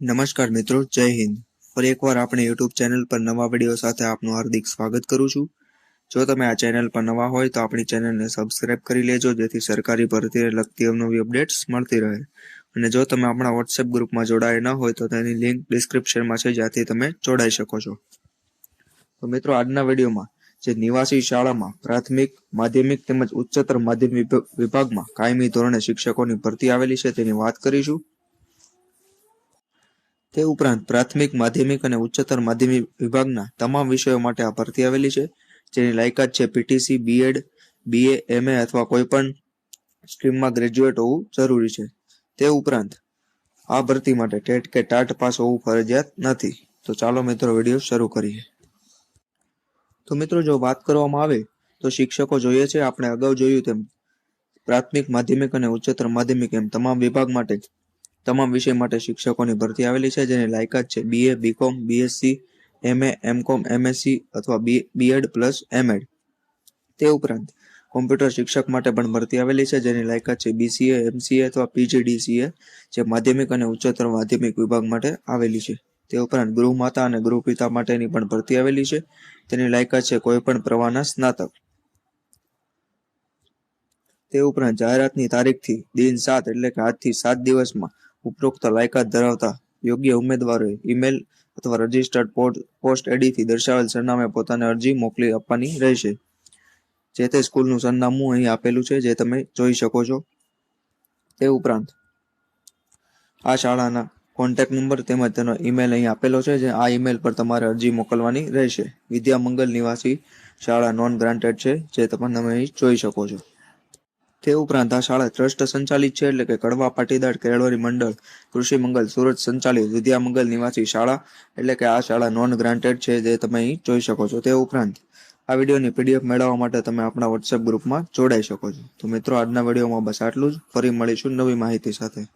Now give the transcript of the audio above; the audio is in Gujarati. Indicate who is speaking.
Speaker 1: નમસ્કાર મિત્રો, જય હિન્દ. ફરી એકવાર આપણે યુટ્યુબ ચેનલ પર નવા વીડિયો સાથે આપનું હાર્દિક સ્વાગત કરું છું. જો તમે આ ચેનલ પર નવા હોય તો આપણી ચેનલને સબસ્ક્રાઇબ કરી લેજો, જેથી સરકારી ભરતીને લગતી અવનવી અપડેટ્સ મળતી રહે. અને જો તમે આપણા વોટ્સએપ ગ્રુપમાં જોડાયા ન હોય તો તેની લિંક ડિસ્ક્રિપ્શનમાં છે, જ્યાંથી તમે જોડાઈ શકો છો. તો મિત્રો, આજના વિડીયોમાં જે નિવાસી શાળામાં પ્રાથમિક, માધ્યમિક તેમજ ઉચ્ચતર માધ્યમિક વિભાગમાં કાયમી ધોરણે શિક્ષકોની ભરતી આવેલી છે તેની વાત કરીશું. તે ઉપરાંત પ્રાથમિક, માધ્યમિક અને ઉચ્ચતર માધ્યમિક વિભાગના તમામ વિષયો માટે આ ભરતી આવેલી છે. જેની લાયકાત છે પીટીસી બીએડ બીએ એમએ અથવા કોઈ પણ સ્ટ્રીમમાં ગ્રેજ્યુએટ હોવું જરૂરી છે. તે ઉપરાંત આ ભરતી માટે ટેટ કે ટાટ પાસ હોવું ફરજિયાત નથી. તો ચાલો મિત્રો વીડિયો શરૂ કરીએ. તો મિત્રો જો વાત કરવામાં આવે તો શિક્ષકો જોઈએ છે, આપણે અગાઉ જોયું તેમ પ્રાથમિક, માધ્યમિક અને ઉચ્ચતર માધ્યમિક એમ તમામ વિભાગ માટે તમામ વિષય માટે શિક્ષકોની ભરતી આવેલી છે, જેની લાયકાત છે BA BCom BSc MA MCom MSc અથવા બીએડ પ્લસ એમએડ તે ઉપરાંત કોમ્પ્યુટર શિક્ષક માટે પણ ભરતી આવેલી છે, જેની લાયકાત છે બીસીએ એમસીએ અથવા પીજીડીસીએ જે માધ્યમિક અને ઉચ્ચતર માધ્યમિક વિભાગ માટે આવેલી છે. તે ઉપરાંત ગૃહમાતા અને ગૃહપિતા માટેની પણ ભરતી આવેલી છે. તેની લાયકાત છે કોઈ પણ પ્રવાહના સ્નાતક. તે ઉપરાંત જાહેરાતની તારીખથી દિન સાત એટલે કે આજથી સાત દિવસમાં ઉપરોક્ત લાયકાત ધરાવતા યોગ્ય ઉમેદવારોએ ઈમેલ અથવા રજિસ્ટર્ડ પોસ્ટ એડીથી દર્શાવેલ સરનામે પોતાની અરજી મોકલી આપવાની રહેશે. જે તે સ્કૂલનું સરનામું અહીં આપેલું છે, જે તમે જોઈ શકો છો. તે ઉપરાંત આ શાળાના કોન્ટેક્ટ નંબર તેમજ તેનો ઈમેલ અહીં આપેલો છે, જે આ ઈમેલ પર તમારે અરજી મોકલવાની રહેશે. વિદ્યામંગલ નિવાસી શાળા નોન ગ્રાન્ટેડ છે, જે તમે અહીં જોઈ શકો છો. તે ઉપરાંત આ શાળા ટ્રસ્ટ સંચાલિત છે એટલે કે કડવા પાટીદાર કેળવણી મંડળ, કૃષિ મંગલ, સુરત સંચાલિત વિદ્યા મંગલ નિવાસી શાળા એટલે કે આ શાળા નોન ગ્રાન્ટેડ છે જે તમે અહીં જોઈ શકો છો. તે ઉપરાંત આ વિડીયોની પીડીએફ મેળવવા માટે તમે આપણા વોટ્સએપ ગ્રુપમાં જોડાઈ શકો છો. તો મિત્રો, આજના વિડીયોમાં બસ આટલું જ. ફરી મળીશું નવી માહિતી સાથે.